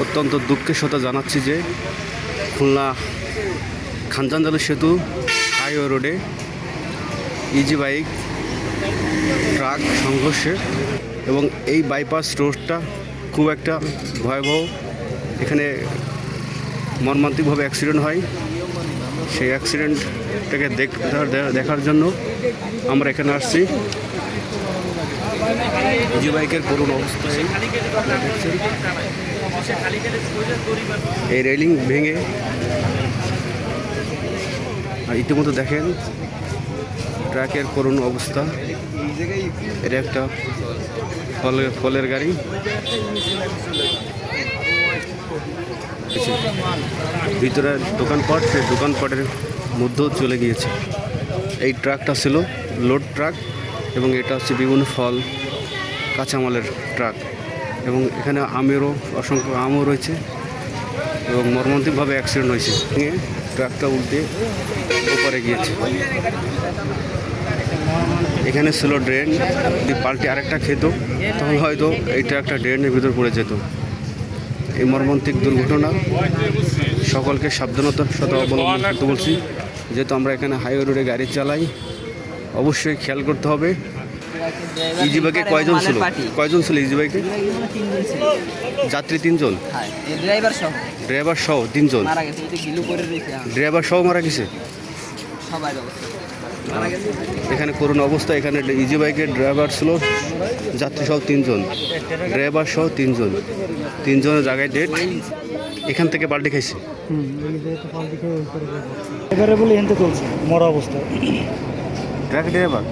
অত্যন্ত দুঃখের সাথে জানাচ্ছি যে খুলনা খানজানজালি সেতু হাইওয়ে রোডে ইজি বাইক ট্রাক সংঘর্ষে এবং এই বাইপাস রোডটা খুব একটা ভয়াবহ। এখানে মর্মান্তিকভাবে অ্যাক্সিডেন্ট হয়। সেই অ্যাক্সিডেন্টটাকে দেখ- দেখার জন্য আমরা এখানে আসছি। ইজি বাইকের করুণ অবস্থা দেখছেন। এই রেলিং ভেঙে। আর ইতিমধ্যে দেখেন, ট্রাকের করুণ অবস্থা। এটা একটা ফলের ফলের গাড়ি। ভিতরে দোকানপাট, সেই দোকানপাটের মধ্যেও চলে গিয়েছে। এই ট্রাকটা ছিল লোড ট্রাক এবং এটা হচ্ছে বিভিন্ন ফল, কাঁচামালের ট্রাক। এবং এখানে আমেরও অসংখ্য আমও রয়েছে এবং মর্মান্তিকভাবে অ্যাক্সিডেন্ট হয়েছে। ট্রাকটা উল্টে ওপারে গিয়েছে। এখানে ছিল ড্রেন যদি পাল্টে আরেকটা খেত, তাহলে হয়তো এই ট্রাকটা ড্রেনের ভিতর পড়ে যেত। এই মর্মান্তিক দুর্ঘটনা সকলকে সাবধানতার সাথে অবলম্বন করতে বলছি। যেহেতু আমরা এখানে হাইওয়ে রোডে গাড়ি চালাই, অবশ্যই খেয়াল করতে হবে। ইজি বাইকে কয়জন ছিল? কয়জন ছিল ইজি বাইকে যাত্রী তিনজন? ড্রাইভার সহ। ড্রাইভার সহ তিনজন? মারা গেছে ওই যে গিলু করে রয়েছে ড্রাইভার সহ মারা গেছে? সবাই অবস্থা মারা গেছে। এখানে করুণ অবস্থা এখানে ইজি বাইকের ড্রাইভার ছিল যাত্রী সহ তিনজন। ড্রাইভার সহ তিনজন। তিনজনের জায়গায় ডেট এখান থেকে পাল্টে খাইছে? এবারে বলে এনতে চলছে মরা অবস্থায়। Truck driver